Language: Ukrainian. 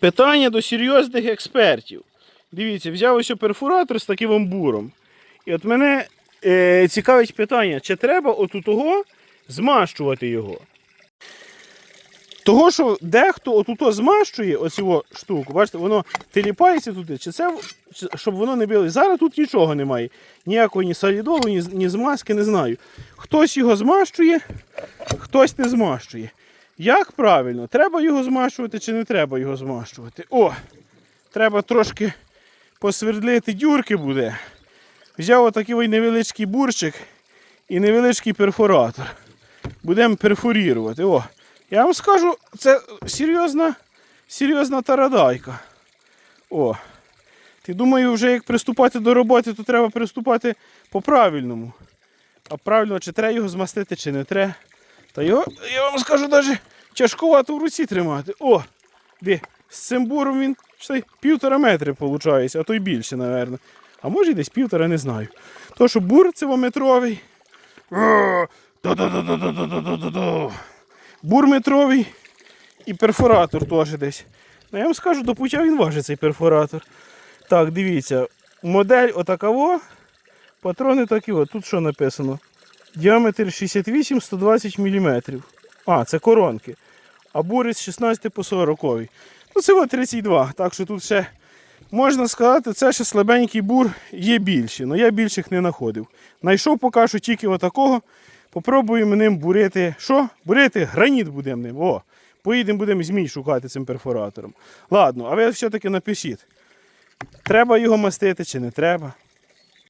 Питання до серйозних експертів. Дивіться, взяв ось перфоратор з таким амбуром. І от мене е, цікавить питання, чи треба от у того змащувати його. Того, що дехто отуто змащує оцю штуку, бачите, воно теліпається туди, чи це, щоб воно не било. Зараз тут нічого немає. Ніякого ні солідолу, ні, ні змазки, не знаю. Хтось його змащує, хтось не змащує. Як правильно, треба його змащувати чи не треба його змащувати? О! Треба трошки посвердлити дюрки буде. Взяв отакий невеличкий бурчик і невеличкий перфоратор. Будемо перфорірувати. О, я вам скажу, це серйозна, серйозна тарадайка. О. Ти думаю, вже як приступати до роботи, то треба приступати по-правильному. А правильно, чи треба його змастити, чи не треба. Та його, я вам скажу, навіть тяжкувато в руці тримати. О! Де? З цим буром він ще півтора метри виходить, а то й більше, напевно. А може й десь півтора, не знаю. То, що бур цивометровий. Бур метровий і перфоратор теж десь. Ну, я вам скажу, до пуття він важить цей перфоратор. Так, дивіться, модель отакаво, патрони такі. От. Тут що написано? Діаметр 68-120 мм. А, це коронки. А бури з 16 по 40. Ну, це 32. Так що тут ще можна сказати, це ще слабенький бур, є більші, але я більших не знаходив. Найшов поки що тільки отакого. Попробуємо ним бурити. Що? Бурити граніт будемо ним. О, поїдемо будемо змій шукати цим перфоратором. Ладно, а ви все-таки напишіть. Треба його мастити чи не треба?